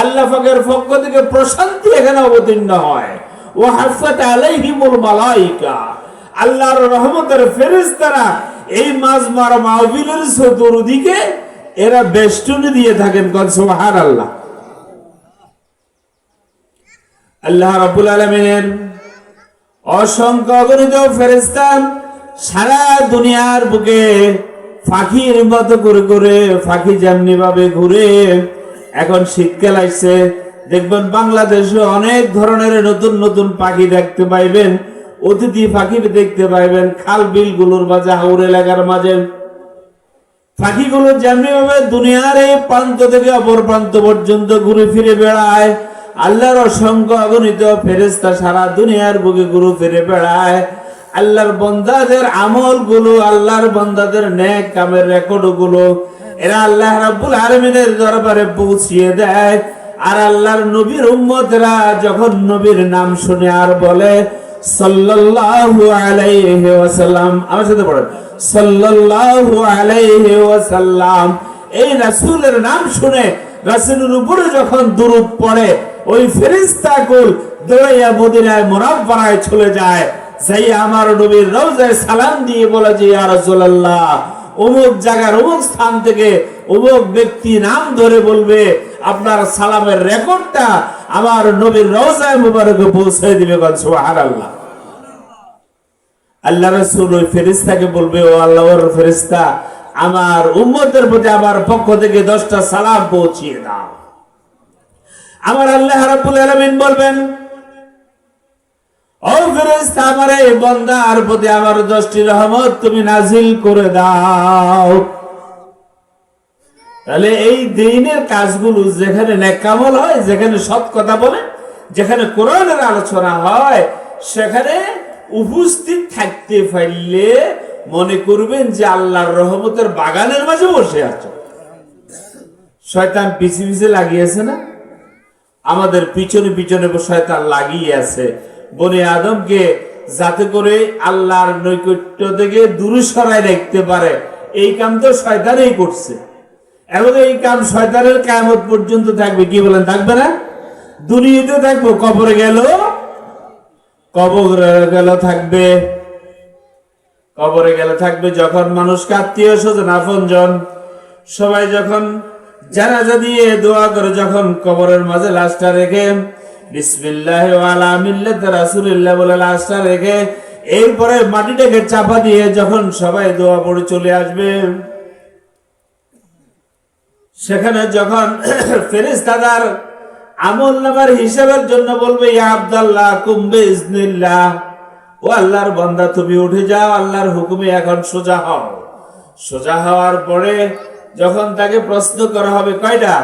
আল্লাহ পাকের পক্ষ থেকে প্রশান্তি এখানে অবতীর্ণ হয়। ও হাফাত আলাইহিমুল মালাইকা। আল্লাহর রহমতের ফেরেশতারা এই মাজমার মাহফিলের চতুর্দিকে এরা বেষ্টনী দিয়ে থাকেন কন সুবহানাল্লাহ। আল্লাহ রাব্বুল আলামিনের অসংখ্য অগণিত ফেরেস্তা সারা দুনিয়ার বুকে ফাঁকির মতো করে করে ফাঁকি যেমনি ভাবে ঘুরে এখন শীতকাল আসছে। দেখবেন বাংলাদেশে অনেক ধরনের নতুন নতুন পাখি দেখতে পাইবেন। অতিথি পাখি দেখতে পাইবেন, খাল বিলগুলোর মাঝে, হাওর এলাকার মাঝে। পাখিগুলো যেমনি ভাবে দুনিয়ার এই প্রান্ত থেকে অপর প্রান্ত পর্যন্ত ঘুরে ফিরে বেড়ায়, আল্লাহর অসংখ্য অগণিত ফেরেস্তা সারা দুনিয়ার বুকে ঘুরে ফিরে বেড়ায়। আল্লাহর বন্দাদের আমলগুলো আল্লাহর বন্দাদের নেক কামের রেকর্ডগুলো এরা আল্লাহ রাব্বুল আলমিনের দরবারে পৌঁছিয়ে দেয়। আর আল্লাহর নবীর উম্মতরা যখন নবীর নাম শুনে আর বলে, সাল্লাল্লাহু আলাইহি ওয়াসাল্লাম আমার সাথে সাল্লাল্লাহু আলাইহি ওয়াসাল্লাম এই রাসূলের নাম শুনে রাসূলের উপরে যখন দুরূদ পড়ে, ওই ফেরেশতাকুল দৌড়াইয়া মদিনায় চলে যায়। সেই আমার নবীর রওজায় সালাম দিয়ে বলে যে, ইয়া রাসূলুল্লাহ অমুক জায়গার অমুক স্থান থেকে অমুক ব্যক্তি নাম ধরে বলবে, আপনার সালামের রেকর্ডটা আমার নবীর রওজায় মুবারকে পৌঁছে দিবে সুবহানাল্লাহ। আল্লাহ রসুল ওই ফেরিস্তাকে বলবে, ও আল্লাহর ফেরিস্তা আমার উম্মতের প্রতি আমার পক্ষ থেকে দশটা সালাম পৌঁছিয়ে দাও। আমার আল্লাহ রাব্বুল আলামিন বলবেন, ও ফেরেশতা আমার এই বান্দার প্রতি আমার দশটি রহমত তুমি নাজিল করে দাও। তাহলে এই দিনের কাজগুলো যেখানে হয়, যেখানে সৎ কথা বলে, যেখানে কোরআনের আলোচনা হয়, সেখানে উপস্থিত থাকতে মনে করবেন যে আল্লাহর রহমতের বাগানের মাঝে বসে আছো। শয়তান পিছে পিছে লাগিয়েছে না? আমাদের পিছনে পিছনে শয়তান লাগিয়ে আছে। বনে আদমকে যাতে করে আল্লাহর নৈকট্য থেকে দূরে সরাই রাখতে পারে। এই কাম তো শয়তানই করছে। এবং এই কাম শয়তানের কায়ামত পর্যন্ত থাকবে কি বলেন? থাকবে না? দুনিয়াতে থাকব। কবরে গেল কবরে গেল থাকবে। কবরে গেলে থাকবে যখন মানুষ আত্মীয় স্বজন, আপনজন। সবাই যখন জানাজা দিয়ে দোয়া করে, যখন কবরের মাঝে লাশটা রেখে বিসমিল্লাহ আলা মিল্লাত এরপরে মাটিটাকে চাপা দিয়ে যখন সবাই দোয়া পড়ে চলে আসবে, সেখানে যখন ফেরেশতাদার আমল নামার হিসাবের জন্য বলবে আব্দুল্লাহ কুম্বে ইজনিল্লাহ ও আল্লাহর বান্দা, তুমি উঠে যাও, আল্লাহর হুকুমে এখন সোজা হও। সোজা হওয়ার পরে যখন তাকে প্রশ্ন করা হবে, কয়টা?